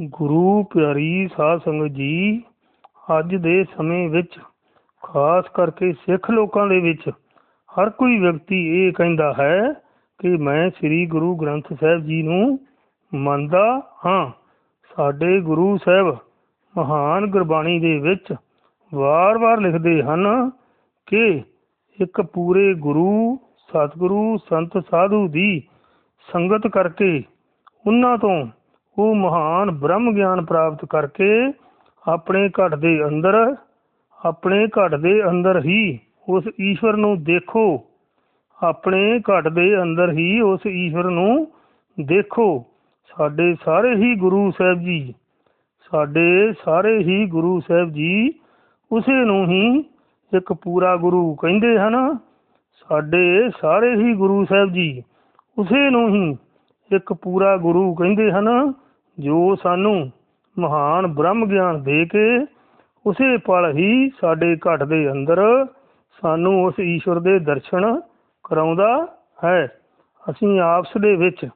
ਗੁਰੂ ਪਿਆਰੀ ਸਾਧ ਸੰਗਤ ਜੀ, ਅੱਜ ਦੇ ਸਮੇਂ ਵਿੱਚ, ਖਾਸ ਕਰਕੇ ਸਿੱਖ ਲੋਕਾਂ ਦੇ ਵਿੱਚ, ਹਰ ਕੋਈ ਵਿਅਕਤੀ ਇਹ ਕਹਿੰਦਾ ਹੈ ਕਿ ਮੈਂ ਸ੍ਰੀ ਗੁਰੂ ਗ੍ਰੰਥ ਸਾਹਿਬ ਜੀ ਨੂੰ ਮੰਨਦਾ ਹਾਂ। ਸਾਡੇ ਗੁਰੂ ਸਾਹਿਬ ਮਹਾਨ ਗੁਰਬਾਣੀ ਦੇ ਵਿੱਚ ਵਾਰ-ਵਾਰ ਲਿਖਦੇ ਹਨ ਕਿ ਇੱਕ ਪੂਰੇ ਗੁਰੂ, ਸਤਿਗੁਰੂ, ਸੰਤ, ਸਾਧੂ ਦੀ ਸੰਗਤ ਕਰਕੇ ਉਹਨਾਂ ਤੋਂ ਉਹ ਮਹਾਨ ਬ੍ਰਹਮ ਗਿਆਨ ਪ੍ਰਾਪਤ ਕਰਕੇ ਆਪਣੇ ਘਟ ਦੇ ਅੰਦਰ, ਆਪਣੇ ਘਟ ਦੇ ਅੰਦਰ ਹੀ ਉਸ ਈਸ਼ਵਰ ਨੂੰ ਦੇਖੋ। ਆਪਣੇ ਘਟ ਦੇ ਅੰਦਰ ਹੀ ਉਸ ਈਸ਼ਵਰ ਨੂੰ ਦੇਖੋ। ਸਾਡੇ ਸਾਰੇ ਹੀ ਗੁਰੂ ਸਾਹਿਬ ਜੀ, ਸਾਡੇ ਸਾਰੇ ਹੀ ਗੁਰੂ ਸਾਹਿਬ ਜੀ ਉਸੇ ਨੂੰ ਹੀ ਇੱਕ ਪੂਰਾ ਗੁਰੂ ਕਹਿੰਦੇ ਹਨ। ਸਾਡੇ ਸਾਰੇ ਹੀ ਗੁਰੂ ਸਾਹਿਬ ਜੀ ਉਸੇ ਨੂੰ ਹੀ ਇੱਕ ਪੂਰਾ ਗੁਰੂ ਕਹਿੰਦੇ ਹਨ। ਜੋ ਸਾਨੂੰ ਮਹਾਨ ਬ੍ਰਹਮ ਗਿਆਨ ਦੇ ਕੇ ਉਸੇ ਪਲ ਹੀ ਸਾਡੇ ਘਟ ਦੇ ਅੰਦਰ ਸਾਨੂੰ ਉਸ ਈਸ਼ਵਰ ਦੇ ਦਰਸ਼ਨ ਕਰਾਉਂਦਾ ਹੈ। ਅਸੀਂ ਆਪਸ ਦੇ ਵਿੱਚ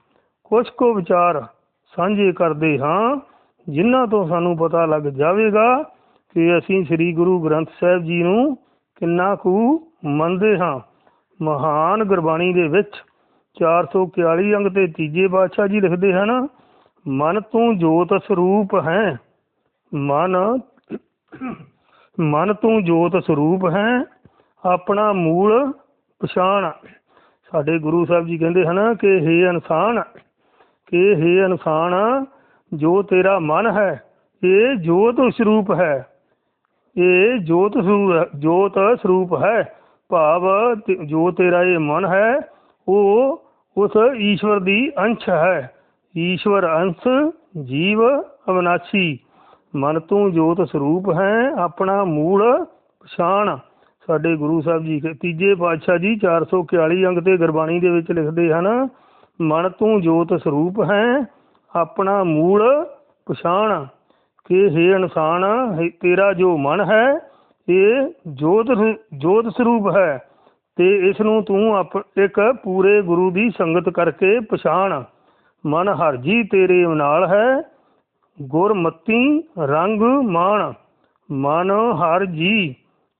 ਕੁਝ ਕੁ ਵਿਚਾਰ ਸਾਂਝੇ ਕਰਦੇ ਹਾਂ, ਜਿਨ੍ਹਾਂ ਤੋਂ ਸਾਨੂੰ ਪਤਾ ਲੱਗ ਜਾਵੇਗਾ ਕਿ ਅਸੀਂ ਸ੍ਰੀ ਗੁਰੂ ਗ੍ਰੰਥ ਸਾਹਿਬ ਜੀ ਨੂੰ ਕਿੰਨਾ ਕੁ ਮੰਨਦੇ ਹਾਂ। ਮਹਾਨ ਗੁਰਬਾਣੀ ਦੇ ਵਿੱਚ 441 ਅੰਗ ਤੇ ਤੀਜੇ ਪਾਤਸ਼ਾਹ ਜੀ ਲਿਖਦੇ ਹਨ ਮਨ ਤੂੰ ਜੋਤ ਸਰੂਪ ਹੈ। ਮਨ ਮਨ ਤੂੰ ਜੋਤ ਸਰੂਪ ਹੈ। ਆਪਣਾ ਮੂਲ ਪਛਾਣ। ਸਾਡੇ ਗੁਰੂ ਸਾਹਿਬ ਜੀ ਕਹਿੰਦੇ ਹਨ ਕਿ हे ਇਨਸਾਨ, ਕਿ हे ਇਨਸਾਨ, ਜੋ ਤੇਰਾ ਮਨ ਹੈ, ਇਹ ਜੋਤ ਸਰੂਪ ਹੈ। ਇਹ ਜੋਤ ਸਰੂਪ ਜੋਤ ਸਰੂਪ ਹੈ। ਭਾਵ ਜੋ ਤੇਰਾ ਇਹ ਮਨ ਹੈ, ਉਹ ਉਸ ਈਸ਼ਵਰ ਦੀ ਅੰਸ਼ ਹੈ। ਈਸ਼ਵਰ ਅੰਸ਼ ਜੀਵ ਅਵਨਾਸ਼ੀ, ਮਨ ਤੂੰ ਜੋਤ ਸਰੂਪ ਹੈ, ਆਪਣਾ ਮੂਲ ਪਛਾਣ। ਸਾਡੇ ਗੁਰੂ ਸਾਹਿਬ ਜੀ ਤੀਜੇ ਪਾਤਸ਼ਾਹ ਜੀ 441 ਅੰਗ ਤੇ ਗੁਰਬਾਣੀ ਦੇ ਵਿੱਚ ਲਿਖਦੇ ਹਨ, ਮਨ ਤੂੰ ਜੋਤ ਸਰੂਪ ਹੈ, ਆਪਣਾ ਮੂਲ ਪਛਾਣ। ਕਿ ਹੈ ਇਨਸਾਨ ਤੇਰਾ ਜੋ ਮਨ ਹੈ, ਇਹ ਜੋਤ ਜੋਤ ਸਰੂਪ ਹੈ, ਤੇ ਇਸ ਨੂੰ ਤੂੰ ਆਪ, ਇੱਕ ਪੂਰੇ ਗੁਰੂ ਦੀ ਸੰਗਤ ਕਰਕੇ ਪਛਾਣ। ਮਨ ਹਰ ਜੀ ਤੇਰੇ ਨਾਲ ਹੈ, ਗੁਰਮਤੀ ਰੰਗ ਮਾਣ, ਮਨ ਹਰ ਜੀ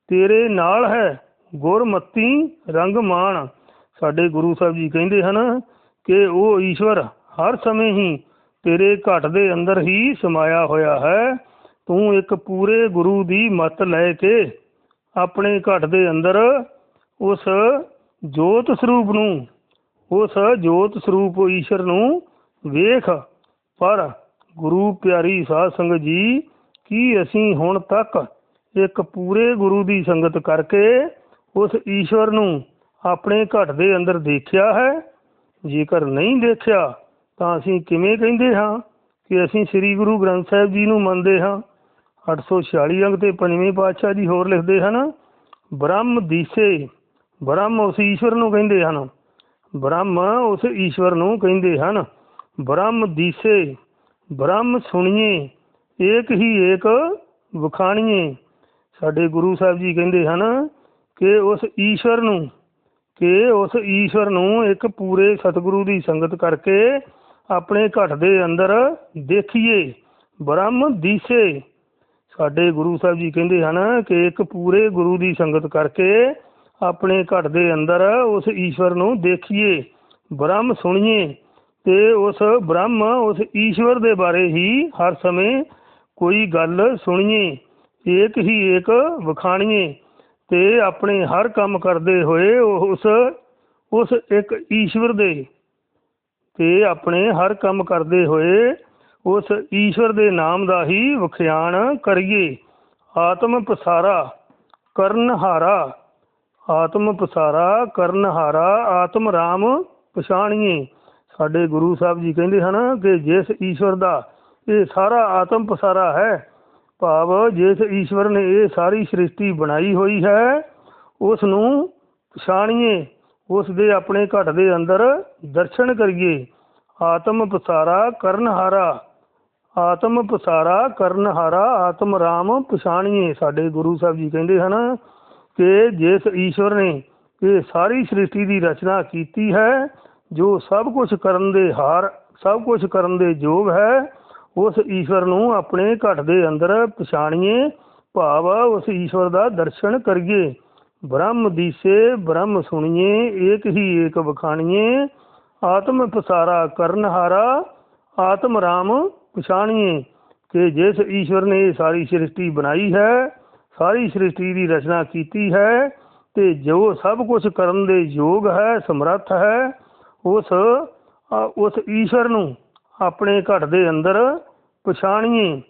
ਤੇਰੇ ਨਾਲ ਹੈ, ਗੁਰਮਤੀ ਰੰਗ ਮਾਣ। ਸਾਡੇ ਗੁਰੂ ਸਾਹਿਬ ਜੀ ਕਹਿੰਦੇ ਹਨ ਕਿ ਉਹ ਈਸ਼ਵਰ ਹਰ ਸਮੇਂ ਹੀ ਤੇਰੇ ਘਟ ਦੇ ਅੰਦਰ ਹੀ ਸਮਾਇਆ ਹੋਇਆ ਹੈ। ਤੂੰ ਇੱਕ ਪੂਰੇ ਗੁਰੂ ਦੀ ਮਤ ਲੈ ਕੇ ਆਪਣੇ ਘਟ ਦੇ ਅੰਦਰ ਉਸ ਜੋਤ ਸਰੂਪ ਨੂੰ, ਉਸ ਜੋਤ ਸਰੂਪ ਈਸ਼ਵਰ ਨੂੰ ਵੇਖ ਪਰ ਗੁਰੂ ਪਿਆਰੀ ਸਾਧ ਸੰਗਤ ਜੀ, ਕੀ ਅਸੀਂ ਹੁਣ ਤੱਕ ਇੱਕ ਪੂਰੇ ਗੁਰੂ ਦੀ ਸੰਗਤ ਕਰਕੇ ਉਸ ਈਸ਼ਵਰ ਨੂੰ ਆਪਣੇ ਘਟ ਦੇ ਅੰਦਰ ਦੇਖਿਆ ਹੈ? ਜੇਕਰ ਨਹੀਂ ਦੇਖਿਆ, ਤਾਂ ਅਸੀਂ ਕਿਵੇਂ ਕਹਿੰਦੇ ਹਾਂ ਕਿ ਅਸੀਂ ਸ੍ਰੀ ਗੁਰੂ ਗ੍ਰੰਥ ਸਾਹਿਬ ਜੀ ਨੂੰ ਮੰਨਦੇ ਹਾਂ? 846 ਅੰਗ ਤੇ ਪੰਜਵੇਂ ਪਾਤਸ਼ਾਹ ਜੀ ਹੋਰ ਲਿਖਦੇ ਹਨ, ਬ੍ਰਹਮ ਦੀਸੇ, ਬ੍ਰਹਮ ਉਸ ਈਸ਼ਵਰ ਨੂੰ ਕਹਿੰਦੇ ਹਨ। ਬ੍ਰਹਮ ਉਸ ਈਸ਼ਵਰ ਨੂੰ ਕਹਿੰਦੇ ਹਨ। ਬ੍ਰਹਮ ਦੀਸੇ, ਬ੍ਰਹਮ ਸੁਣੀਏ, ਏਕ ਹੀ ਏਕ ਵਿਖਾਣੀਏ। ਸਾਡੇ ਗੁਰੂ ਸਾਹਿਬ ਜੀ ਕਹਿੰਦੇ ਹਨ ਕਿ ਉਸ ਈਸ਼ਵਰ ਨੂੰ, ਕਿ ਉਸ ਈਸ਼ਵਰ ਨੂੰ ਇੱਕ ਪੂਰੇ ਸਤਿਗੁਰੂ ਦੀ ਸੰਗਤ ਕਰਕੇ ਆਪਣੇ ਘਟ ਦੇ ਅੰਦਰ ਦੇਖੀਏ। ਬ੍ਰਹਮ ਦੀਸੇ। ਸਾਡੇ ਗੁਰੂ ਸਾਹਿਬ ਜੀ ਕਹਿੰਦੇ ਹਨ ਕਿ ਇੱਕ ਪੂਰੇ ਗੁਰੂ ਦੀ ਸੰਗਤ ਕਰਕੇ ਆਪਣੇ ਘਟ ਦੇ ਅੰਦਰ ਉਸ ਈਸ਼ਵਰ ਨੂੰ ਦੇਖੀਏ। ਬ੍ਰਹਮ ਸੁਣੀਏ। ਤੇ ਉਸ ਬ੍ਰਹਮ, ਉਸ ਈਸ਼ਵਰ ਦੇ ਬਾਰੇ ਹੀ ਹਰ ਸਮੇਂ ਕੋਈ ਗੱਲ ਸੁਣੀਏ, ਏਕ ਹੀ ਏਕ ਵਿਖਾਣੀਏ ਤੇ ਆਪਣੇ ਹਰ ਕੰਮ ਕਰਦੇ ਹੋਏ ਉਹ ਉਸ ਉਸ ਇੱਕ ਈਸ਼ਵਰ ਦੇ ਤੇ ਆਪਣੇ ਹਰ ਕੰਮ ਕਰਦੇ ਹੋਏ ਉਸ ਈਸ਼ਵਰ ਦੇ ਨਾਮ ਦਾ ਹੀ ਵਿਖਿਆਨ ਕਰੀਏ। ਆਤਮ ਪਸਾਰਾ ਕਰਨਹਾਰਾ, ਆਤਮ ਪਸਾਰਾ ਕਰਨਹਾਰਾ, ਆਤਮ ਰਾਮ ਪਛਾਣੀਏ। ਸਾਡੇ ਗੁਰੂ ਸਾਹਿਬ ਜੀ ਕਹਿੰਦੇ ਹਨ ਕਿ ਜਿਸ ਈਸ਼ਵਰ ਦਾ ਇਹ ਸਾਰਾ ਆਤਮ ਪਸਾਰਾ ਹੈ, ਭਾਵ ਜਿਸ ਈਸ਼ਵਰ ਨੇ ਇਹ ਸਾਰੀ ਸ੍ਰਿਸ਼ਟੀ ਬਣਾਈ ਹੋਈ ਹੈ ਉਸ ਨੂੰ ਪਛਾਣੀਏ ਉਸ ਦੇ ਆਪਣੇ ਘਟ ਦੇ ਅੰਦਰ ਦਰਸ਼ਨ ਕਰੀਏ। ਆਤਮ ਪਸਾਰਾ ਕਰਨਹਾਰਾ, ਆਤਮ ਪਸਾਰਾ ਕਰਨਹਾਰਾ, ਆਤਮ ਰਾਮ ਪਛਾਣੀਏ, ਸਾਡੇ ਗੁਰੂ ਸਾਹਿਬ ਜੀ ਕਹਿੰਦੇ ਹਨ ਕਿ ਜਿਸ ਈਸ਼ਵਰ ਨੇ ਇਹ ਸਾਰੀ ਸ੍ਰਿਸ਼ਟੀ ਦੀ ਰਚਨਾ ਕੀਤੀ ਹੈ ਜੋ ਸਭ ਕੁਝ ਕਰਨ ਦੇ ਹਾਰ, ਸਭ ਕੁਝ ਕਰਨ ਦੇ ਯੋਗ ਹੈ, ਉਸ ਈਸ਼ਵਰ ਨੂੰ ਆਪਣੇ ਘਟ ਦੇ ਅੰਦਰ ਪਛਾਣੀਏ। ਭਾਵ ਉਸ ਈਸ਼ਵਰ ਦਾ ਦਰਸ਼ਨ ਕਰੀਏ। ਬ੍ਰਹਮ ਦੀਸੇ, ਬ੍ਰਹਮ ਸੁਣੀਏ, ਏਕ ਹੀ ਏਕ ਬਖਾਣੀਏ ਆਤਮ ਪਸਾਰਾ ਕਰਨਹਾਰਾ ਆਤਮ ਰਾਮ ਪਛਾਣੀਏ। ਕਿ ਜਿਸ ਈਸ਼ਵਰ ਨੇ ਸਾਰੀ ਸ੍ਰਿਸ਼ਟੀ ਬਣਾਈ ਹੈ, ਸਾਰੀ ਸ੍ਰਿਸ਼ਟੀ ਦੀ ਰਚਨਾ ਕੀਤੀ ਹੈ, ਤੇ ਜੋ ਸਭ ਕੁਝ ਕਰਨ ਦੇ ਯੋਗ ਹੈ, ਸਮਰੱਥ ਹੈ ਉਸ ਅ, ਉਸ ਈਸ਼ਵਰ ਨੂੰ ਆਪਣੇ ਘਟ ਦੇ ਅੰਦਰ ਪਛਾਣੀਏ।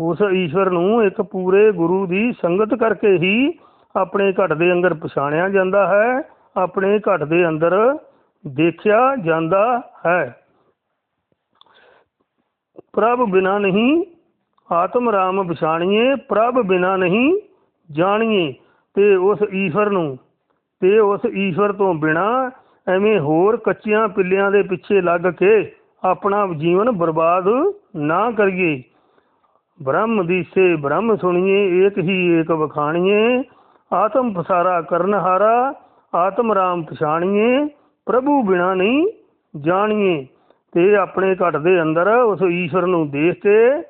ਉਸ ਈਸ਼ਵਰ ਨੂੰ ਇੱਕ ਪੂਰੇ ਗੁਰੂ ਦੀ ਸੰਗਤ ਕਰਕੇ ਹੀ ਆਪਣੇ ਘਟ ਦੇ ਅੰਦਰ ਪਛਾਣਿਆ ਜਾਂਦਾ ਹੈ ਆਪਣੇ ਘਟ ਦੇ ਅੰਦਰ ਦੇਖਿਆ ਜਾਂਦਾ ਹੈ। ਪ੍ਰਭ ਬਿਨਾ ਨਹੀਂ ਆਤਮ ਰਾਮ ਪਛਾਣੀਏ ਪ੍ਰਭ ਬਿਨਾ ਨਹੀਂ ਜਾਣੀਏ। ਤੇ ਉਸ ਈਸ਼ਵਰ ਨੂੰ ਤੇ ਉਸ ਈਸ਼ਵਰ ਤੋਂ ਬਿਨਾ ਐਵੇਂ ਹੋਰ ਕੱਚੀਆਂ ਪਿੱਲਿਆਂ ਦੇ ਪਿੱਛੇ ਲੱਗ ਕੇ ਆਪਣਾ ਜੀਵਨ ਬਰਬਾਦ ਨਾ ਕਰੀਏ। ਬ੍ਰਹਮ ਦੀਸੇ ਬ੍ਰਹਮ ਸੁਣੀਏ, ਏਕ ਹੀ ਏਕ ਵਖਾਣੀਏ। ਆਤਮ ਪਸਾਰਾ ਕਰਨਹਾਰਾ ਆਤਮ ਰਾਮ ਪਛਾਣੀਏ। ਪ੍ਰਭੂ ਬਿਨਾ ਨਹੀਂ ਜਾਣੀਏ। ਤੇ ਆਪਣੇ ਘਟ ਦੇ ਅੰਦਰ ਉਸ ਈਸ਼ਵਰ ਨੂੰ ਦੇਖ ਕੇ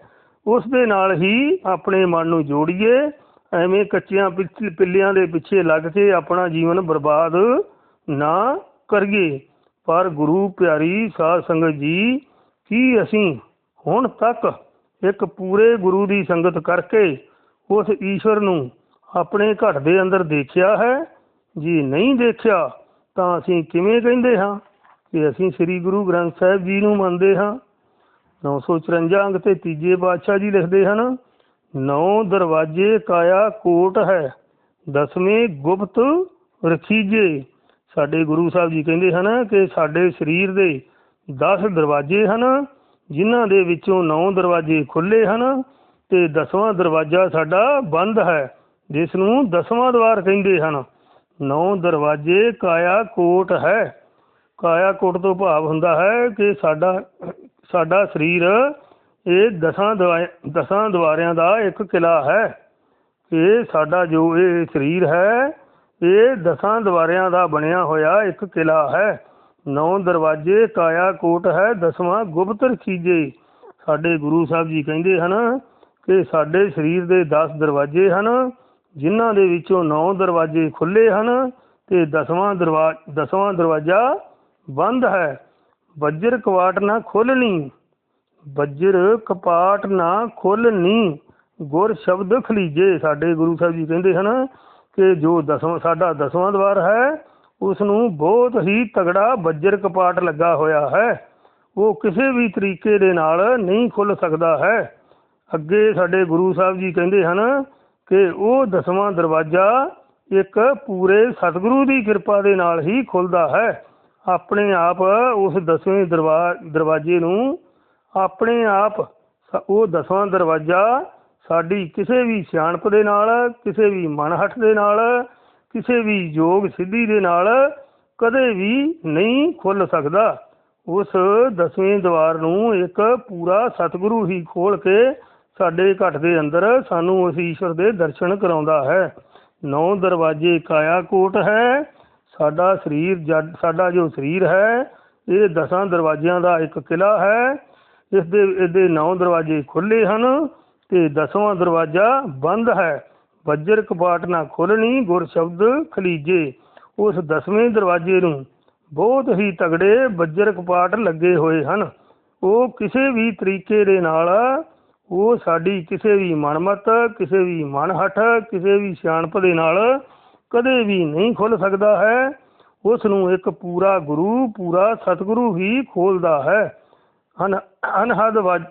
ਉਸ ਦੇ ਨਾਲ ਹੀ ਆਪਣੇ ਮਨ ਨੂੰ ਜੋੜੀਏ। ਐਵੇਂ ਕੱਚਿਆਂ ਪਿੱਛ- ਪਿੱਲਿਆਂ ਦੇ ਪਿੱਛੇ ਲੱਗ ਕੇ ਆਪਣਾ ਜੀਵਨ ਬਰਬਾਦ ਨਾ ਕਰੀਏ। ਪਰ ਗੁਰੂ ਪਿਆਰੀ ਸਾਧ ਸੰਗਤ ਜੀ, ਕੀ ਅਸੀਂ ਹੁਣ ਤੱਕ ਇੱਕ ਪੂਰੇ ਗੁਰੂ ਦੀ ਸੰਗਤ ਕਰਕੇ ਉਸ ਈਸ਼ਵਰ ਨੂੰ ਆਪਣੇ ਘਰ ਦੇ ਅੰਦਰ ਦੇਖਿਆ ਹੈ? ਜੀ ਨਹੀਂ ਦੇਖਿਆ, ਤਾਂ ਅਸੀਂ ਕਿਵੇਂ ਕਹਿੰਦੇ ਹਾਂ ਕਿ ਅਸੀਂ ਸ੍ਰੀ ਗੁਰੂ ਗ੍ਰੰਥ ਸਾਹਿਬ ਜੀ ਨੂੰ ਮੰਨਦੇ ਹਾਂ? 954 ਅੰਗ ਤੇ ਤੀਜੇ ਪਾਤਸ਼ਾਹ ਜੀ ਲਿਖਦੇ ਹਨ, ਨੌ ਦਰਵਾਜੇ ਕਾਇਆ ਕੋਟ ਹੈ, ਦਸਵੇਂ ਗੁਪਤ ਰਖੀਜੇ। ਸਾਡੇ ਗੁਰੂ ਸਾਹਿਬ ਜੀ ਕਹਿੰਦੇ ਹਨ ਕਿ ਸਾਡੇ ਸਰੀਰ ਦੇ 10 ਦਰਵਾਜੇ ਹਨ, ਜਿਨ੍ਹਾਂ ਦੇ ਵਿੱਚੋਂ 9 ਦਰਵਾਜੇ ਖੁੱਲੇ ਹਨ ਤੇ ਦਸਵਾਂ ਦਰਵਾਜ਼ਾ ਸਾਡਾ ਬੰਦ ਹੈ, ਜਿਸ ਨੂੰ ਦਸਵਾਂ ਦਵਾਰ ਕਹਿੰਦੇ ਹਨ। ਨੌ ਦਰਵਾਜੇ ਕਾਇਆ ਕੋਟ ਹੈ। ਕਾਇਆ ਕੋਟ ਤੋਂ ਭਾਵ ਹੁੰਦਾ ਹੈ ਕਿ ਸਾਡਾ ਸਾਡਾ ਸਰੀਰ ਇਹ ਦਸਾਂ ਦਵਾ- ਦਸਾਂ ਦਵਾਰਿਆਂ ਦਾ ਇੱਕ ਕਿਲਾ ਹੈ। ਇਹ ਸਾਡਾ ਜੋ ਇਹ ਸਰੀਰ ਹੈ ਇਹ ਦਸਾਂ ਦਵਾਰਿਆਂ ਦਾ ਬਣਿਆ ਹੋਇਆ ਇੱਕ ਕਿਲਾ ਹੈ। ਨੌ ਦਰਵਾਜੇ ਕਾਇਆ ਕੋਟ ਹੈ, ਦਸਵਾਂ ਗੁਪਤ ਰਖੀਜੇ ਸਾਡੇ ਗੁਰੂ ਸਾਹਿਬ ਜੀ ਕਹਿੰਦੇ ਹਨ ਕਿ ਸਾਡੇ ਸਰੀਰ ਦੇ 10 ਦਰਵਾਜੇ ਹਨ, ਜਿਨ੍ਹਾਂ ਦੇ ਵਿੱਚੋਂ 9 ਦਰਵਾਜੇ ਖੁੱਲੇ ਹਨ ਤੇ ਦਸਵਾਂ ਦਰਵਾ, ਦਸਵਾਂ ਦਰਵਾਜ਼ਾ ਬੰਦ ਹੈ। ਬੱਜਰ ਕਵਾਟ ਨਾ ਖੋਲਣੀ ਬੱਜਰ ਕਪਾਟ ਨਾ ਖੋਲਣੀ ਗੁਰ ਸ਼ਬਦ ਖਲੀਜੇ, ਸਾਡੇ ਗੁਰੂ ਸਾਹਿਬ ਜੀ ਕਹਿੰਦੇ ਹਨ। ਕਿ ਜੋ ਦਸਵਾਂ, ਸਾਡਾ ਦਸਵਾਂ ਦਵਾਰ ਹੈ ਉਸ ਨੂੰ ਬਹੁਤ ਹੀ ਤਗੜਾ ਬੱਜਰ ਕਪਾਟ ਲੱਗਾ ਹੋਇਆ ਹੈ। ਉਹ ਕਿਸੇ ਵੀ ਤਰੀਕੇ ਦੇ ਨਾਲ ਨਹੀਂ ਖੁੱਲ ਸਕਦਾ ਹੈ। ਅੱਗੇ ਸਾਡੇ ਗੁਰੂ ਸਾਹਿਬ ਜੀ ਕਹਿੰਦੇ ਹਨ ਕਿ ਉਹ ਦਸਵਾਂ ਦਰਵਾਜ਼ਾ ਇੱਕ ਪੂਰੇ ਸਤਿਗੁਰੂ ਦੀ ਕਿਰਪਾ ਦੇ ਨਾਲ ਹੀ ਖੁੱਲਦਾ ਹੈ। ਆਪਣੇ ਆਪ ਉਸ ਦਸਵੇਂ ਦਰਵਾ, ਦਰਵਾਜ਼ੇ ਨੂੰ ਆਪਣੇ ਆਪ ਸ- ਉਹ ਦਸਵਾਂ ਦਰਵਾਜ਼ਾ ਸਾਡੀ ਕਿਸੇ ਵੀ ਸਿਆਣਪ ਦੇ ਨਾਲ, ਕਿਸੇ ਵੀ ਮਨਹਟ ਦੇ ਨਾਲ, ਕਿਸੇ ਵੀ ਯੋਗ ਸਿੱਧੀ ਦੇ ਨਾਲ ਕਦੇ ਵੀ ਨਹੀਂ ਖੁੱਲ ਸਕਦਾ। ਉਸ ਦਸਵੇਂ ਦਵਾਰ ਨੂੰ ਇੱਕ ਪੂਰਾ ਸਤਿਗੁਰੂ ਹੀ ਖੋਲ ਕੇ ਸਾਡੇ ਘਟ ਦੇ ਅੰਦਰ ਸਾਨੂੰ ਉਸ ਈਸ਼ਵਰ ਦੇ ਦਰਸ਼ਨ ਕਰਾਉਂਦਾ ਹੈ। ਨੌ ਦਰਵਾਜੇ ਕਾਇਆ ਕੋਟ ਹੈ। ਸਾਡਾ ਸਰੀਰ ਜਦ ਸਾਡਾ ਜੋ ਸਰੀਰ ਹੈ, ਇਹ ਦਸਾਂ ਦਰਵਾਜ਼ਿਆਂ ਦਾ ਇੱਕ ਕਿਲਾ ਹੈ। ਇਸ ਦੇ ਇਹਦੇ ਨੌ ਦਰਵਾਜ਼ੇ ਖੁੱਲੇ ਹਨ। ਤੇ ਦਸਵਾਂ ਦਰਵਾਜ਼ਾ ਬੰਦ ਹੈ। ਬੱਜਰ ਕਪਾਟ ਨਾ ਖੋਲਣੀ ਗੁਰ ਸ਼ਬਦ ਖਲੀਜੇ। ਉਸ ਦਸਵੇਂ ਦਰਵਾਜ਼ੇ ਨੂੰ ਬਹੁਤ ਹੀ ਤਗੜੇ ਬੱਜਰ ਕਪਾਟ ਲੱਗੇ ਹੋਏ ਹਨ। ਉਹ ਕਿਸੇ ਵੀ ਤਰੀਕੇ ਦੇ ਨਾਲ ਉਹ ਸਾਡੀ ਕਿਸੇ ਵੀ ਮਨਮਤ, ਕਿਸੇ ਵੀ ਮਨਹਠ, ਕਿਸੇ ਵੀ ਸਿਆਣਪ ਦੇ ਨਾਲ ਕਦੇ ਵੀ ਨਹੀਂ ਖੁੱਲ ਸਕਦਾ ਹੈ। ਉਸ ਨੂੰ ਇੱਕ ਪੂਰਾ ਗੁਰੂ, ਪੂਰਾ ਸਤਿਗੁਰੂ ਹੀ ਖੋਲਦਾ ਹੈ। ਅਨ, ਅਨਹਦ ਵਜ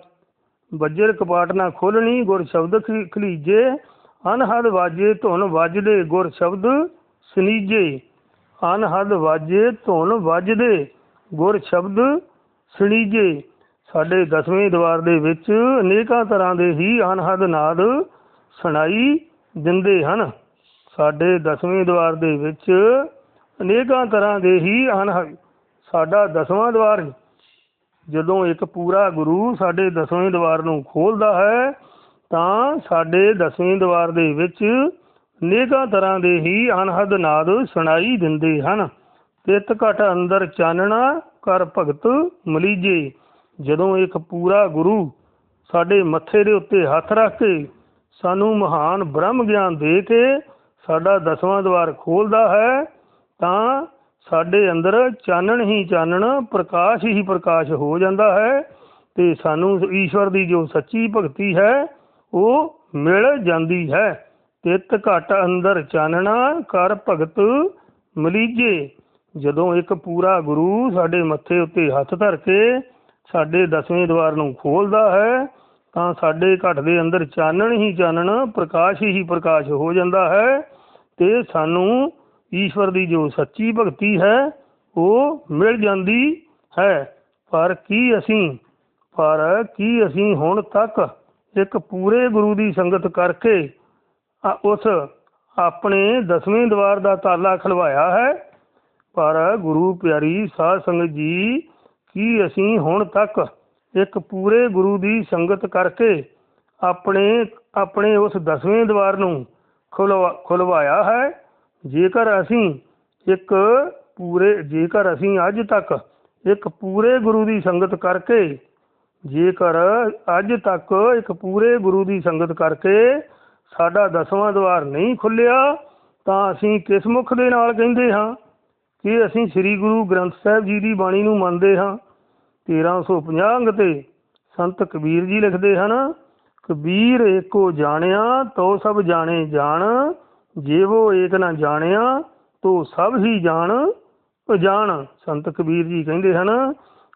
ਬੱਜਰ ਕਪਾਟ ਨਾ ਖੋਲਣੀ ਗੁਰ ਸ਼ਬਦ ਖਲੀਜੇ, ਅਨਹਦ ਵਾਜੇ ਧੁਨ ਵੱਜਦੇ, ਗੁਰ ਸ਼ਬਦ ਸੁਨੀਜੇ। ਅਨਹਦ ਵਾਜੇ ਧੁਨ ਵੱਜਦੇ, ਗੁਰ ਸ਼ਬਦ ਸਨੀਜੇ। ਸਾਡੇ ਦਸਵੇਂ ਦਵਾਰ ਦੇ ਵਿੱਚ ਅਨੇਕਾਂ ਤਰ੍ਹਾਂ ਦੇ ਹੀ ਅਨਹਦ ਨਾਦ ਸੁਣਾਈ ਦਿੰਦੇ ਹਨ। ਸਾਡੇ ਦਸਵੇਂ ਦਵਾਰ ਦੇ ਵਿੱਚ ਅਨੇਕਾਂ ਤਰ੍ਹਾਂ ਦੇ ਹੀ ਅਨਹਦ, ਸਾਡਾ ਦਸਵਾਂ ਦਵਾਰ ਜਦੋਂ ਇੱਕ ਪੂਰਾ ਗੁਰੂ ਸਾਡੇ ਦਸਵੇਂ ਦਵਾਰ ਨੂੰ ਖੋਲਦਾ ਹੈ, ਤਾਂ ਸਾਡੇ ਦਸਵੇਂ ਦਵਾਰ ਦੇ ਵਿੱਚ ਅਨੇਕਾਂ ਤਰ੍ਹਾਂ ਦੇ ਹੀ ਅਨਹਦ ਨਾਦ ਸੁਣਾਈ ਦਿੰਦੇ ਹਨ। ਤਿਤ ਘਟ ਅੰਦਰ ਚਾਨਣਾ ਕਰ ਭਗਤ ਮਲੀਜੇ। ਜਦੋਂ ਇੱਕ ਪੂਰਾ ਗੁਰੂ ਸਾਡੇ ਮੱਥੇ ਦੇ ਉੱਤੇ ਹੱਥ ਰੱਖ ਕੇ ਸਾਨੂੰ ਮਹਾਨ ਬ੍ਰਹਮ ਗਿਆਨ ਦੇ ਕੇ ਸਾਡਾ ਦਸਵਾਂ ਦਵਾਰ ਖੋਲਦਾ ਹੈ, ਤਾਂ ਸਾਡੇ ਅੰਦਰ ਚਾਨਣ ਹੀ ਚਾਨਣ, ਪ੍ਰਕਾਸ਼ ਹੀ ਪ੍ਰਕਾਸ਼ ਹੋ ਜਾਂਦਾ ਹੈ ਤੇ ਸਾਨੂੰ ਈਸ਼ਵਰ ਦੀ ਜੋ ਸੱਚੀ ਭਗਤੀ ਹੈ, ਉਹ ਮਿਲ ਜਾਂਦੀ ਹੈ। ਤਿਤ ਘਟ ਅੰਦਰ ਚਾਨਣਾ ਕਰ ਭਗਤ ਮਲੀਜੇ। ਜਦੋਂ ਇੱਕ ਪੂਰਾ ਗੁਰੂ ਸਾਡੇ ਮੱਥੇ ਉੱਤੇ ਹੱਥ ਧਰ ਕੇ ਸਾਡੇ ਦਸਵੇਂ ਦਵਾਰ ਨੂੰ ਖੋਲਦਾ ਹੈ, ਤਾਂ ਸਾਡੇ ਘਟ ਦੇ ਅੰਦਰ ਚਾਨਣ ਹੀ ਚਾਨਣ, ਪ੍ਰਕਾਸ਼ ਹੀ ਪ੍ਰਕਾਸ਼ ਹੋ ਜਾਂਦਾ ਹੈ ਤੇ ਸਾਨੂੰ ਈਸ਼ਵਰ ਦੀ ਜੋ ਸੱਚੀ ਭਗਤੀ ਹੈ, ਉਹ ਮਿਲ ਜਾਂਦੀ ਹੈ। ਪਰ ਕੀ ਅਸੀਂ, ਪਰ ਕੀ ਅਸੀਂ ਹੁਣ ਤੱਕ ਇੱਕ ਪੂਰੇ ਗੁਰੂ ਦੀ ਸੰਗਤ ਕਰਕੇ ਅ- ਉਸ ਆਪਣੇ ਦਸਵੇਂ ਦਵਾਰ ਦਾ ਤਾਲਾ ਖਲਵਾਇਆ ਹੈ? ਪਰ ਗੁਰੂ ਪਿਆਰੀ ਸਾਧ ਸੰਗਤ ਜੀ, ਕੀ ਅਸੀਂ ਹੁਣ ਤੱਕ ਇੱਕ ਪੂਰੇ ਗੁਰੂ ਦੀ ਸੰਗਤ ਕਰਕੇ ਆਪਣੇ ਆਪਣੇ ਉਸ ਦਸਵੇਂ ਦਵਾਰ ਨੂੰ ਖੁਲਵਾ, ਖੁਲਵਾਇਆ ਹੈ? ਜੇਕਰ ਅਸੀਂ ਇੱਕ ਪੂਰੇ, ਜੇਕਰ ਅਸੀਂ ਅੱਜ ਤੱਕ ਇੱਕ ਪੂਰੇ ਗੁਰੂ ਦੀ ਸੰਗਤ ਕਰਕੇ, ਜੇਕਰ ਅੱਜ ਤੱਕ ਇੱਕ ਪੂਰੇ ਗੁਰੂ ਦੀ ਸੰਗਤ ਕਰਕੇ ਸਾਡਾ ਦਸਵਾਂ ਦਵਾਰ ਨਹੀਂ ਖੁੱਲਿਆ, ਤਾਂ ਅਸੀਂ ਕਿਸ ਮੁਖ ਦੇ ਨਾਲ ਕਹਿੰਦੇ ਹਾਂ? ਕਿ ਅਸੀਂ ਸ੍ਰੀ ਗੁਰੂ ਗ੍ਰੰਥ ਸਾਹਿਬ ਜੀ ਦੀ ਬਾਣੀ ਨੂੰ ਮੰਨਦੇ ਹਾਂ। 1350 ਅੰਗ ਤੇ ਸੰਤ ਕਬੀਰ ਜੀ ਲਿਖਦੇ ਹਨ, ਕਬੀਰ ਏਕੋ ਜਾਣਿਆ ਤੋ ਸਭ ਜਾਣੇ ਜਾਣ ਜੇਵੋ ਏਕ ਨਾ ਜਾਣਿਆ, ਤੋ ਸਭ ਹੀ ਜਾਣ। ਜਾਣ ਸੰਤ ਕਬੀਰ ਜੀ ਕਹਿੰਦੇ ਹਨ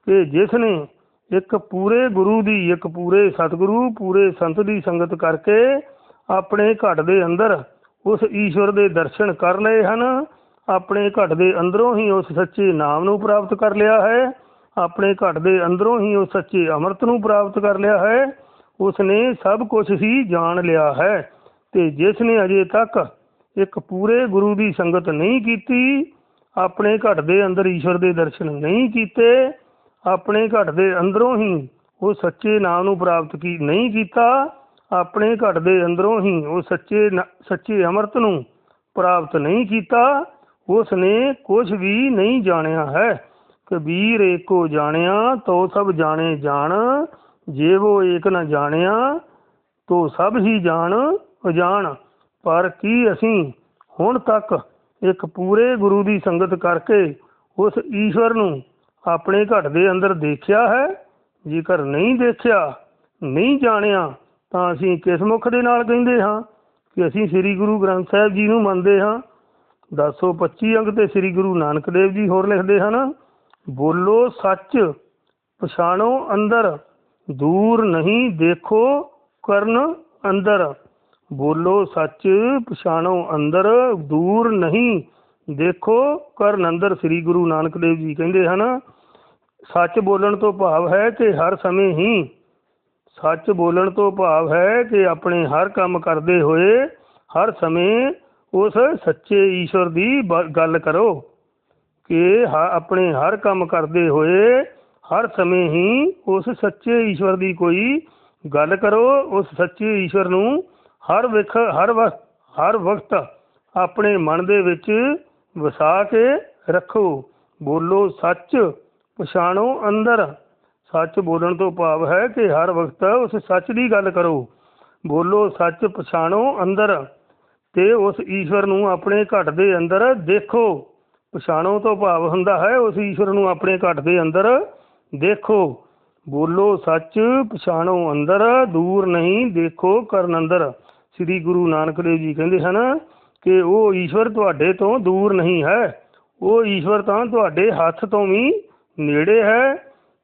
ਕਿ ਜਿਸ ਨੇ ਇੱਕ ਪੂਰੇ ਗੁਰੂ ਦੀ, ਇੱਕ ਪੂਰੇ ਸਤਿਗੁਰੂ, ਪੂਰੇ ਸੰਤ ਦੀ ਸੰਗਤ ਕਰਕੇ ਆਪਣੇ ਘਟ ਦੇ ਅੰਦਰ ਉਸ ਈਸ਼ਵਰ ਦੇ ਦਰਸ਼ਨ ਕਰ ਲਏ ਹਨ। ਆਪਣੇ ਘਟ ਦੇ ਅੰਦਰੋਂ ਹੀ ਉਸ ਸੱਚੇ ਨਾਮ ਨੂੰ ਪ੍ਰਾਪਤ ਕਰ ਲਿਆ ਹੈ। ਆਪਣੇ ਘਟ ਦੇ ਅੰਦਰੋਂ ਹੀ ਉਸ ਸੱਚੇ ਅੰਮ੍ਰਿਤ ਨੂੰ ਪ੍ਰਾਪਤ ਕਰ ਲਿਆ ਹੈ। ਉਸ ਨੇ ਸਭ ਕੁਝ ਹੀ ਜਾਣ ਲਿਆ ਹੈ ਤੇ ਜਿਸ ਨੇ ਅਜੇ ਤੱਕ ਇੱਕ ਪੂਰੇ ਗੁਰੂ ਦੀ ਸੰਗਤ ਨਹੀਂ ਕੀਤੀ, ਆਪਣੇ ਘਟ ਦੇ ਅੰਦਰ ਈਸ਼ਵਰ ਦੇ ਦਰਸ਼ਨ ਨਹੀਂ ਕੀਤੇ, ਆਪਣੇ ਘਟ ਦੇ ਅੰਦਰੋਂ ਹੀ ਉਹ ਸੱਚੇ ਨਾਮ ਨੂੰ ਪ੍ਰਾਪਤ ਕੀ, ਨਹੀਂ ਕੀਤਾ, ਆਪਣੇ ਘਟ ਦੇ ਅੰਦਰੋਂ ਹੀ ਉਹ ਸੱਚੇ ਨ- ਸੱਚੇ ਅੰਮ੍ਰਿਤ ਨੂੰ ਪ੍ਰਾਪਤ ਨਹੀਂ ਕੀਤਾ, ਉਸ ਨੇ ਕੁਝ ਵੀ ਨਹੀਂ ਜਾਣਿਆ ਹੈ। ਕਬੀਰ ਏਕੋ ਜਾਣਿਆ ਤੋ ਸਭ ਜਾਣੇ ਜਾਣ, ਜੇ ਜੇਵੋ ਏਕ ਨਾ ਜਾਣਿਆ, ਤੋ ਸਭ ਹੀ ਜਾਣ ਅਜਾਣ। ਪਰ ਕੀ ਅਸੀਂ ਹੁਣ ਤੱਕ ਇੱਕ ਪੂਰੇ ਗੁਰੂ ਦੀ ਸੰਗਤ ਕਰਕੇ ਉਸ ਈਸ਼ਵਰ ਨੂੰ ਆਪਣੇ ਘਟ ਦੇ ਅੰਦਰ ਦੇਖਿਆ ਹੈ? ਜੇਕਰ ਨਹੀਂ ਦੇਖਿਆ, ਨਹੀਂ ਜਾਣਿਆ, ਤਾਂ ਅਸੀਂ ਕਿਸ ਮੁਖ ਦੇ ਨਾਲ ਕਹਿੰਦੇ ਹਾਂ? ਕਿ ਅਸੀਂ ਸ੍ਰੀ ਗੁਰੂ ਗ੍ਰੰਥ ਸਾਹਿਬ ਜੀ ਨੂੰ ਮੰਨਦੇ ਹਾਂ। 1025 ਅੰਗ ਤੇ ਸ੍ਰੀ ਗੁਰੂ ਨਾਨਕ ਦੇਵ ਜੀ ਹੋਰ ਲਿਖਦੇ ਹਨ, ਬੋਲੋ ਸੱਚ, ਪਛਾਣੋ ਅੰਦਰ, ਦੂਰ ਨਹੀਂ ਦੇਖੋ, ਕਰਨ ਅੰਦਰ। ਬੋਲੋ, ਸੱਚ ਪਛਾਣੋ, ਅੰਦਰ ਦੂਰ ਨਹੀਂ। ਦੇਖੋ ਕਰਨ ਅੰਦਰ ਸ੍ਰੀ ਗੁਰੂ ਨਾਨਕ ਦੇਵ ਜੀ ਕਹਿੰਦੇ ਹਨ, ਸੱਚ ਬੋਲਣ ਤੋਂ ਭਾਵ ਹੈ ਕਿ ਹਰ ਸਮੇਂ ਹੀ। ਸੱਚ ਬੋਲਣ ਤੋਂ ਭਾਵ ਹੈ ਕਿ ਆਪਣੇ ਹਰ ਕੰਮ ਕਰਦੇ ਹੋਏ, ਹਰ ਸਮੇਂ ਉਸ ਸੱਚੇ ਈਸ਼ਵਰ ਦੀ ਬ- ਗੱਲ ਕਰੋ ਕਿ ਹ- ਆਪਣੇ ਹਰ ਕੰਮ ਕਰਦੇ ਹੋਏ, ਹਰ ਸਮੇਂ ਹੀ ਉਸ ਸੱਚੇ ਈਸ਼ਵਰ ਦੀ ਕੋਈ ਗੱਲ ਕਰੋ, ਉਸ ਸੱਚੇ ਈਸ਼ਵਰ ਨੂੰ ਹਰ ਵਿਖ, ਹਰ ਵਕਤ ਹਰ ਵਕਤ ਆਪਣੇ ਮਨ ਦੇ ਵਿੱਚ ਵਸਾ ਕੇ ਰੱਖੋ। ਬੋਲੋ, ਸੱਚ ਪਛਾਣੋ ਅੰਦਰ। ਸੱਚ ਬੋਲਣ ਤੋਂ ਭਾਵ ਹੈ ਕਿ ਹਰ ਵਕਤ ਉਸ ਸੱਚ ਦੀ ਗੱਲ ਕਰੋ। ਬੋਲੋ, ਸੱਚ ਪਛਾਣੋ ਅੰਦਰ ਤੇ ਉਸ ਈਸ਼ਵਰ ਨੂੰ ਆਪਣੇ ਘਟ ਦੇ ਅੰਦਰ ਦੇਖੋ। ਪਛਾਣੋ ਤੋਂ ਭਾਵ ਹੁੰਦਾ ਹੈ ਉਸ ਈਸ਼ਵਰ ਨੂੰ ਆਪਣੇ ਘਟ ਦੇ ਅੰਦਰ ਦੇਖੋ। ਬੋਲੋ, ਸੱਚ ਪਛਾਣੋ ਅੰਦਰ, ਦੂਰ ਨਹੀਂ ਦੇਖੋ ਕਰਨ ਅੰਦਰ। ਸ੍ਰੀ ਗੁਰੂ ਨਾਨਕ ਦੇਵ ਜੀ ਕਹਿੰਦੇ ਹਨ ਕਿ ਉਹ ਈਸ਼ਵਰ ਤੁਹਾਡੇ ਤੋਂ ਦੂਰ ਨਹੀਂ ਹੈ। ਉਹ ਈਸ਼ਵਰ ਤਾਂ ਤੁਹਾਡੇ ਹੱਥ ਤੋਂ ਵੀ ਨੇੜੇ ਹੈ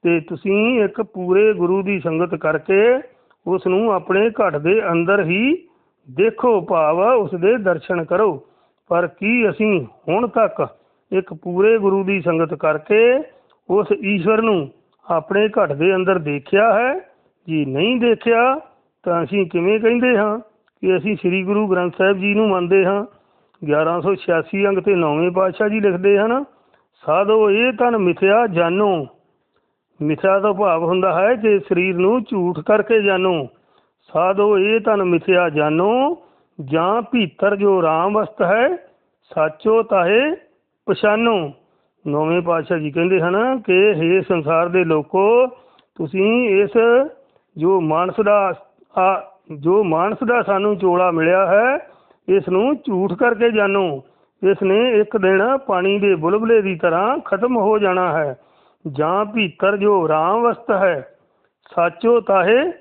ਤੇ ਤੁਸੀਂ ਇੱਕ ਪੂਰੇ ਗੁਰੂ ਦੀ ਸੰਗਤ ਕਰਕੇ ਉਸ ਨੂੰ ਆਪਣੇ ਘਟ ਦੇ ਅੰਦਰ ਹੀ ਦੇਖੋ, ਭਾਵ ਉਸ ਦੇ ਦਰਸ਼ਨ ਕਰੋ। ਪਰ ਕੀ ਅਸੀਂ ਹੁਣ ਤੱਕ ਇੱਕ ਪੂਰੇ ਗੁਰੂ ਦੀ ਸੰਗਤ ਕਰਕੇ ਉਸ ਈਸ਼ਵਰ ਨੂੰ ਆਪਣੇ ਘਟ ਦੇ ਅੰਦਰ ਦੇਖਿਆ ਹੈ? ਜੀ ਨਹੀਂ ਦੇਖਿਆ ਤਾਂ ਅਸੀਂ ਕਿਵੇਂ ਕਹਿੰਦੇ ਹਾਂ? ਕਿ ਅਸੀਂ ਸ੍ਰੀ ਗੁਰੂ ਗ੍ਰੰਥ ਸਾਹਿਬ ਜੀ ਨੂੰ ਮੰਨਦੇ ਹਾਂ। 1186 ਅੰਗ ਤੇ ਨੌਵੇਂ ਪਾਤਸ਼ਾਹ ਜੀ ਲਿਖਦੇ ਹਨ, ਸਾਧੋ ਇਹ ਤਨ ਮਿਥਿਆ ਜਾਨੋ। ਮਿਥਿਆ ਦਾ ਭਾਵ ਹੁੰਦਾ ਹੈ ਕਿ ਸਰੀਰ ਨੂੰ ਝੂਠ ਕਰਕੇ ਜਾਣੋ ਸਾਧੋ ਇਹ ਤਨ ਮਿਥਿਆ ਜਾਣੋ ਜਾਂ ਭੀਤਰ ਜੋ ਰਾਮ ਵਸਤ ਹੈ, ਸਾਚੋ ਤਾਹੇ ਪਛਾਨੋ। ਨੌਵੇਂ ਪਾਤਸ਼ਾਹ ਜੀ ਕਹਿੰਦੇ ਹਨ ਕਿ, ਹੇ ਸੰਸਾਰ ਦੇ ਲੋਕੋ, ਤੁਸੀਂ ਇਸ ਜੋ ਮਾਨਸ ਦਾ ਆ ਜੋ ਮਾਨਸ ਦਾ ਸਾਨੂੰ ਚੋਲਾ ਮਿਲਿਆ ਹੈ, ਇਸ ਨੂੰ ਝੂਠ ਕਰਕੇ ਜਾਣੋ। ਇਸ ਨੇ ਇੱਕ ਦਿਨ ਪਾਣੀ ਦੇ ਬੁਲਬੁਲੇ ਦੀ ਤਰ੍ਹਾਂ ਖਤਮ ਹੋ ਜਾਣਾ ਹੈ। ਜਾਂ ਭੀਤਰ ਜੋ ਰਾਮ ਵਸਤ ਹੈ, ਸਾਚੋ ਤਾਹੇ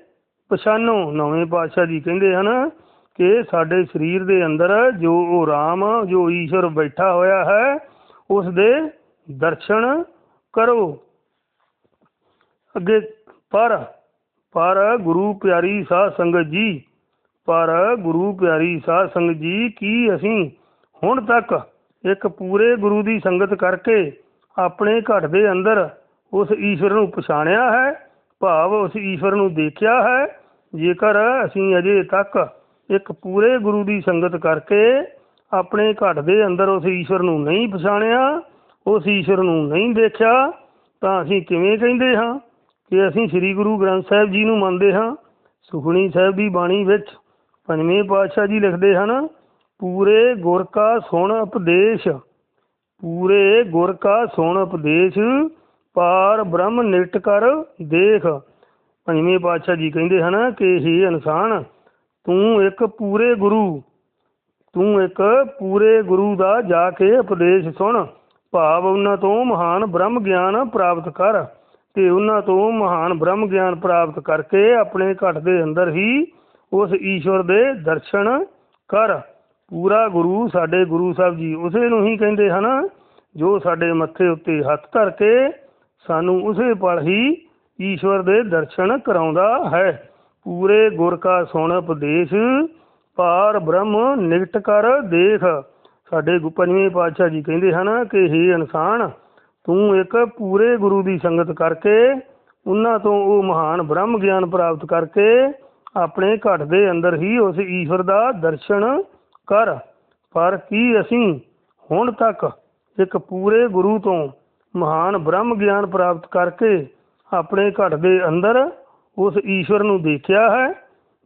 ਪਛਾਨੋ। ਨਵੇਂ ਪਾਤਸ਼ਾਹ ਜੀ ਕਹਿੰਦੇ ਹਨ ਕਿ ਸਾਡੇ ਸਰੀਰ ਦੇ ਅੰਦਰ ਜੋ ਉਹ ਰਾਮ, ਜੋ ਈਸ਼ਵਰ ਬੈਠਾ ਹੋਇਆ ਹੈ, ਉਸ ਦੇ ਦਰਸ਼ਨ ਕਰੋ। ਅੱਗੇ ਪਰ ਪਰ ਗੁਰੂ ਪਿਆਰੀ ਸਾਧ ਸੰਗਤ ਜੀ, ਪਰ ਗੁਰੂ ਪਿਆਰੀ ਸਾਧ ਸੰਗਤ ਜੀ, ਕੀ ਅਸੀਂ ਹੁਣ ਤੱਕ ਇੱਕ ਪੂਰੇ ਗੁਰੂ ਦੀ ਸੰਗਤ ਕਰਕੇ ਆਪਣੇ ਘਟ ਦੇ ਅੰਦਰ ਉਸ ਈਸ਼ਵਰ ਨੂੰ ਪਛਾਣਿਆ ਹੈ, ਭਾਵ ਉਸ ਈਸ਼ਵਰ ਨੂੰ ਦੇਖਿਆ ਹੈ, ਜੇਕਰ ਅਸੀਂ ਅਜੇ ਤੱਕ ਇੱਕ ਪੂਰੇ ਗੁਰੂ ਦੀ ਸੰਗਤ ਕਰਕੇ ਆਪਣੇ ਘਟ ਦੇ ਅੰਦਰ ਉਸ ਈਸ਼ਵਰ ਨੂੰ ਨਹੀਂ ਪਛਾਣਿਆ, ਉਸ ਈਸ਼ਵਰ ਨੂੰ ਨਹੀਂ ਦੇਖਿਆ, ਤਾਂ ਅਸੀਂ ਕਿਵੇਂ ਕਹਿੰਦੇ ਹਾਂ? ਕਿ ਅਸੀਂ ਸ੍ਰੀ ਗੁਰੂ ਗ੍ਰੰਥ ਸਾਹਿਬ ਜੀ ਨੂੰ ਮੰਨਦੇ ਹਾਂ। ਸੁਖਣੀ ਸਾਹਿਬ ਦੀ ਬਾਣੀ ਵਿੱਚ ਪੰਜਵੇਂ ਪਾਤਸ਼ਾਹ ਜੀ ਲਿਖਦੇ ਹਨ, ਪੂਰੇ ਗੁਰ ਕਾ ਸੁਣ ਉਪਦੇਸ਼, ਪੂਰੇ ਗੁਰ ਕਾ ਸੁਣ ਉਪਦੇਸ਼, ਪਾਰ ਬ੍ਰਹਮ ਨਿਰਟ ਕਰ ਦੇਖ। ਪੰਜਵੇਂ ਪਾਤਸ਼ਾਹ ਜੀ ਕਹਿੰਦੇ ਹਨ ਕਿ ਹੀ ਇਨਸਾਨ, ਤੂੰ ਇੱਕ ਪੂਰੇ ਗੁਰੂ, ਤੂੰ ਇੱਕ ਪੂਰੇ ਗੁਰੂ ਦਾ ਜਾ ਕੇ ਉਪਦੇਸ਼ ਸੁਣ। ਭਾਵ ਉਹਨਾਂ ਤੋਂ ਮਹਾਨ ਬ੍ਰਹਮ ਗਿਆਨ ਪ੍ਰਾਪਤ ਕਰ। ਤੇ ਉਹਨਾਂ ਤੋਂ ਮਹਾਨ ਬ੍ਰਹਮ ਗਿਆਨ ਪ੍ਰਾਪਤ ਕਰਕੇ ਆਪਣੇ ਘਟ ਦੇ ਅੰਦਰ ਹੀ ਉਸ ਈਸ਼ਵਰ ਦੇ ਦਰਸ਼ਨ ਕਰ। ਪੂਰਾ ਗੁਰੂ ਸਾਡੇ ਗੁਰੂ ਸਾਹਿਬ ਜੀ ਉਸੇ ਨੂੰ ਹੀ ਕਹਿੰਦੇ ਹਨ, ਜੋ ਸਾਡੇ ਮੱਥੇ ਉੱਤੇ ਹੱਥ ਧਰ ਕੇ ਸਾਨੂੰ ਉਸੇ ਪਲ ਹੀ ਈਸ਼ਵਰ ਦੇ ਦਰਸ਼ਨ ਕਰਾਉਂਦਾ ਹੈ। ਪੂਰੇ ਗੁਰ ਕਾ ਸੁਣ ਉਪਦੇਸ਼ ਪਾਰ ਬ੍ਰਹਮ ਨਿਕਟ ਕਰ ਦੇਖ। ਸਾਡੇ ਪੰਜਵੇਂ ਪਾਤਸ਼ਾਹ ਜੀ ਕਹਿੰਦੇ ਹਨ ਕਿ हे ਇਨਸਾਨ ਤੂੰ ਇੱਕ ਪੂਰੇ ਗੁਰੂ ਦੀ ਸੰਗਤ ਕਰਕੇ ਉਹਨਾਂ ਤੋਂ ਉਹ ਮਹਾਨ ਬ੍ਰਹਮ ਗਿਆਨ ਪ੍ਰਾਪਤ ਕਰਕੇ ਆਪਣੇ ਘਟ ਦੇ ਅੰਦਰ ਹੀ ਉਸ ਈਸ਼ਵਰ ਦਾ ਦਰਸ਼ਨ ਕਰ। ਪਰ ਕੀ ਅਸੀਂ ਹੁਣ ਤੱਕ ਇੱਕ ਪੂਰੇ ਗੁਰੂ ਤੋਂ ਮਹਾਨ ਬ੍ਰਹਮ ਗਿਆਨ ਪ੍ਰਾਪਤ ਕਰਕੇ ਆਪਣੇ ਘਟ ਦੇ ਅੰਦਰ ਉਸ ਈਸ਼ਵਰ ਨੂੰ ਦੇਖਿਆ ਹੈ?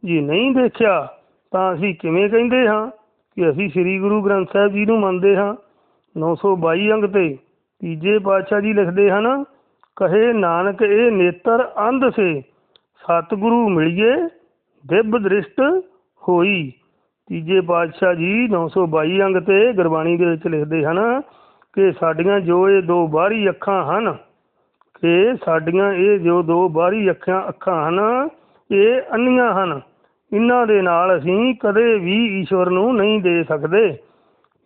ਜੇ ਨਹੀਂ ਦੇਖਿਆ, ਤਾਂ ਅਸੀਂ ਕਿਵੇਂ ਕਹਿੰਦੇ ਹਾਂ ਕਿ ਅਸੀਂ ਸ੍ਰੀ ਗੁਰੂ ਗ੍ਰੰਥ ਸਾਹਿਬ ਜੀ ਨੂੰ ਮੰਨਦੇ ਹਾਂ? 922 ਅੰਗ ਤੇ ਤੀਜੇ ਪਾਤਸ਼ਾਹ ਜੀ ਲਿਖਦੇ ਹਨ, ਕਹੇ ਨਾਨਕ ਇਹ ਨੇਤਰ ਅੰਧ ਸੇ, ਸਤਿਗੁਰੂ ਮਿਲਿਏ, ਦਿਵ ਦ੍ਰਿਸ਼ਟ ਹੋਈ। ਤੀਜੇ ਪਾਤਸ਼ਾਹ ਜੀ 922 ਅੰਗ ਤੇ ਗੁਰਬਾਣੀ ਦੇ ਵਿੱਚ ਲਿਖਦੇ ਹਨ ਕਿ ਸਾਡੀਆਂ ਜੋ ਇਹ ਦੋ ਬਾਹਰੀ ਅੱਖਾਂ ਹਨ, ਕਿ ਸਾਡੀਆਂ ਇਹ ਜੋ ਦੋ ਬਾਹਰੀ ਅੱਖਾਂ ਅੱਖਾਂ ਹਨ, ਇਹ ਅੰਨੀਆਂ ਹਨ। ਇਹਨਾਂ ਦੇ ਨਾਲ ਅਸੀਂ ਕਦੇ ਵੀ ਈਸ਼ਵਰ ਨੂੰ ਨਹੀਂ ਦੇ ਸਕਦੇ।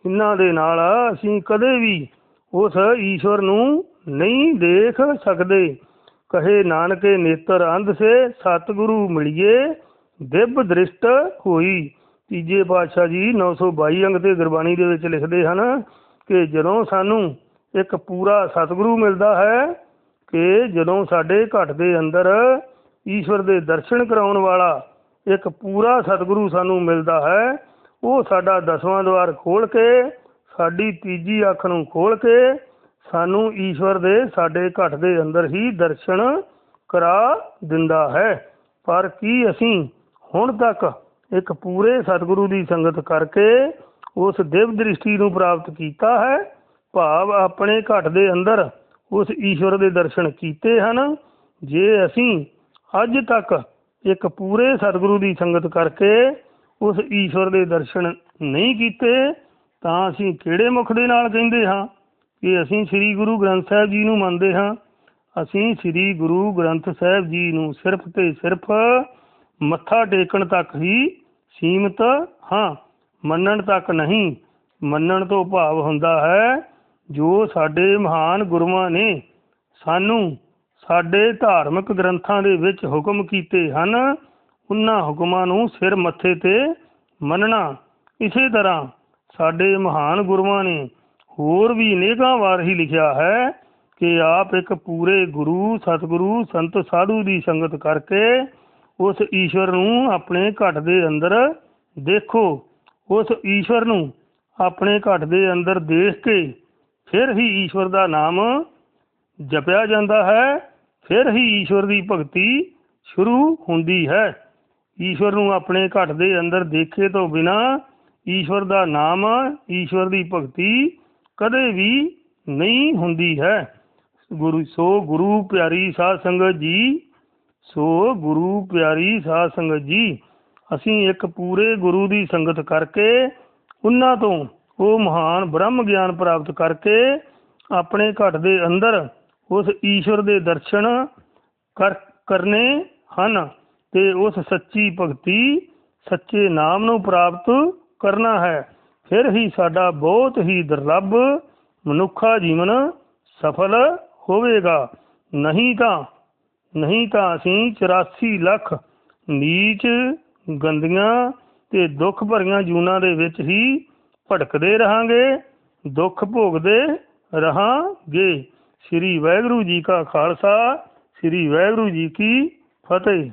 ਇਹਨਾਂ ਦੇ ਨਾਲ ਅਸੀਂ ਕਦੇ ਵੀ ਉਸ ਈਸ਼ਵਰ ਨੂੰ ਨਹੀਂ ਦੇਖ ਸਕਦੇ। ਕਹੇ, ਨਾਨਕੇ, ਨੇਤਰ, ਅੰਧ ਸੇ ਸਤਿਗੁਰੂ ਮਿਲਿਏ ਦਿਵ ਦ੍ਰਿਸ਼ਟ ਹੋਈ। ਤੀਜੇ ਪਾਤਸ਼ਾਹ ਜੀ 922 ਅੰਗ ਤੇ ਗੁਰਬਾਣੀ ਦੇ ਵਿੱਚ ਲਿਖਦੇ ਹਨ ਕਿ ਜਦੋਂ ਸਾਨੂੰ ਇੱਕ ਪੂਰਾ ਸਤਿਗੁਰੂ ਮਿਲਦਾ ਹੈ ਕਿ ਜਦੋਂ ਸਾਡੇ ਘਟ ਦੇ ਅੰਦਰ ਈਸ਼ਵਰ ਦੇ ਦਰਸ਼ਨ ਕਰਾਉਣ ਵਾਲਾ ਇੱਕ ਪੂਰਾ ਸਤਿਗੁਰੂ ਸਾਨੂੰ ਮਿਲਦਾ ਹੈ, ਉਹ ਸਾਡਾ ਦਸਵਾਂ ਦਵਾਰ ਖੋਲ ਕੇ ਸਾਡੀ ਤੀਜੀ ਅੱਖ ਨੂੰ ਖੋਲ ਕੇ ਸਾਨੂੰ ਈਸ਼ਵਰ ਦੇ ਸਾਡੇ ਘਟ ਦੇ ਅੰਦਰ ਹੀ ਦਰਸ਼ਨ ਕਰਾ ਦਿੰਦਾ ਹੈ। ਪਰ ਕੀ ਅਸੀਂ ਹੁਣ ਤੱਕ ਇੱਕ ਪੂਰੇ ਸਤਿਗੁਰੂ ਦੀ ਸੰਗਤ ਕਰਕੇ ਉਸ ਦਿਵ ਦ੍ਰਿਸ਼ਟੀ ਨੂੰ ਪ੍ਰਾਪਤ ਕੀਤਾ ਹੈ? ਭਾਵ ਆਪਣੇ ਘਟ ਦੇ ਅੰਦਰ ਉਸ ਈਸ਼ਵਰ ਦੇ ਦਰਸ਼ਨ ਕੀਤੇ ਹਨ। ਜੇ ਅਸੀਂ ਅੱਜ ਤੱਕ ਇੱਕ ਪੂਰੇ ਸਤਿਗੁਰੂ ਦੀ ਸੰਗਤ ਕਰਕੇ ਉਸ ਈਸ਼ਵਰ ਦੇ ਦਰਸ਼ਨ ਨਹੀਂ ਕੀਤੇ ਤਾਂ ਅਸੀਂ ਕਿਹੜੇ ਮੁਖ ਦੇ ਨਾਲ ਕਹਿੰਦੇ ਹਾਂ ਕਿ ਅਸੀਂ ਸ੍ਰੀ ਗੁਰੂ ਗ੍ਰੰਥ ਸਾਹਿਬ ਜੀ ਨੂੰ ਮੰਨਦੇ ਹਾਂ? ਅਸੀਂ ਸ੍ਰੀ ਗੁਰੂ ਗ੍ਰੰਥ ਸਾਹਿਬ ਜੀ ਨੂੰ ਸਿਰਫ ਤੇ ਸਿਰਫ ਮੱਥਾ ਟੇਕਣ ਤੱਕ ਹੀ ਸੀਮਤ ਹਾਂ, ਮੰਨਣ ਤੱਕ ਨਹੀਂ। ਮੰਨਣ ਤੋਂ ਭਾਵ ਹੁੰਦਾ ਹੈ, ਜੋ ਸਾਡੇ ਮਹਾਨ ਗੁਰੂਆਂ ਨੇ ਸਾਨੂੰ ਸਾਡੇ ਧਾਰਮਿਕ ਗ੍ਰੰਥਾਂ ਦੇ ਵਿੱਚ ਹੁਕਮ ਕੀਤੇ ਹਨ, ਉਹਨਾਂ ਹੁਕਮਾਂ ਨੂੰ ਸਿਰ ਮੱਥੇ ਤੇ ਮੰਨਣਾ। ਇਸੇ ਤਰ੍ਹਾਂ ਸਾਡੇ ਮਹਾਨ ਗੁਰੂਆਂ ਨੇ ਹੋਰ ਵੀ ਅਨੇਕਾਂ ਵਾਰ ਹੀ ਲਿਖਿਆ ਹੈ ਕਿ ਆਪ ਇੱਕ ਪੂਰੇ ਗੁਰੂ, ਸਤਿਗੁਰੂ, ਸੰਤ ਸਾਧੂ ਦੀ ਸੰਗਤ ਕਰਕੇ ਉਸ ਈਸ਼ਵਰ ਨੂੰ ਆਪਣੇ ਘਟ ਦੇ ਅੰਦਰ ਦੇਖੋ, ਉਸ ਈਸ਼ਵਰ ਨੂੰ ਆਪਣੇ ਘਟ ਦੇ ਅੰਦਰ ਦੇਖ ਕੇ ਫਿਰ ਹੀ ਈਸ਼ਵਰ ਦਾ ਨਾਮ ਜਪਿਆ ਜਾਂਦਾ ਹੈ, ਫਿਰ ਹੀ ਈਸ਼ਵਰ ਦੀ ਭਗਤੀ ਸ਼ੁਰੂ ਹੁੰਦੀ ਹੈ। ਈਸ਼ਵਰ ਨੂੰ ਆਪਣੇ ਘਟ ਦੇ ਅੰਦਰ ਦੇਖੇ ਤੋਂ ਬਿਨਾ ਈਸ਼ਵਰ ਦਾ ਨਾਮ, ਈਸ਼ਵਰ ਦੀ ਭਗਤੀ ਕਦੇ ਵੀ ਨਹੀਂ ਹੁੰਦੀ ਹੈ। ਗੁਰੂ, ਸੋ ਗੁਰੂ ਪਿਆਰੀ ਸਾਧ ਸੰਗਤ ਜੀ, ਸੋ ਗੁਰੂ ਪਿਆਰੀ ਸਾਧ ਸੰਗਤ ਜੀ, ਅਸੀਂ ਇੱਕ ਪੂਰੇ ਗੁਰੂ ਦੀ ਸੰਗਤ ਕਰਕੇ ਉਹਨਾਂ ਤੋਂ ਉਹ ਮਹਾਨ ਬ੍ਰਹਮ ਗਿਆਨ ਪ੍ਰਾਪਤ ਕਰਕੇ ਆਪਣੇ ਘਟ ਦੇ ਅੰਦਰ ਉਸ ਈਸ਼ਵਰ ਦੇ ਦਰਸ਼ਨ ਕਰ, ਕਰਨੇ ਹਨ ਤੇ ਉਸ ਸੱਚੀ ਭਗਤੀ ਸੱਚੇ ਨਾਮ ਨੂੰ ਪ੍ਰਾਪਤ ਕਰਨਾ ਹੈ। ਫਿਰ ਹੀ ਸਾਡਾ ਬਹੁਤ ਹੀ ਦੁਰਲੱਭ ਮਨੁੱਖਾ ਜੀਵਨ ਸਫਲ ਹੋਵੇਗਾ। ਨਹੀਂ ਤਾਂ ਨਹੀਂ ਤਾਂ ਅਸੀਂ 84 ਲੱਖ ਨੀਚ ਗੰਦੀਆਂ ਤੇ ਦੁੱਖ ਭਰੀਆਂ ਜੂਨਾਂ ਦੇ ਵਿੱਚ ਹੀ ਭਟਕਦੇ ਰਹਾਂਗੇ, ਦੁੱਖ ਭੋਗਦੇ ਰਹਾਂਗੇ। ਸ੍ਰੀ ਵਾਹਿਗੁਰੂ ਜੀ ਕਾ ਖਾਲਸਾ, ਸ੍ਰੀ ਵਾਹਿਗੁਰੂ ਜੀ ਕੀ ਫਤਿਹ।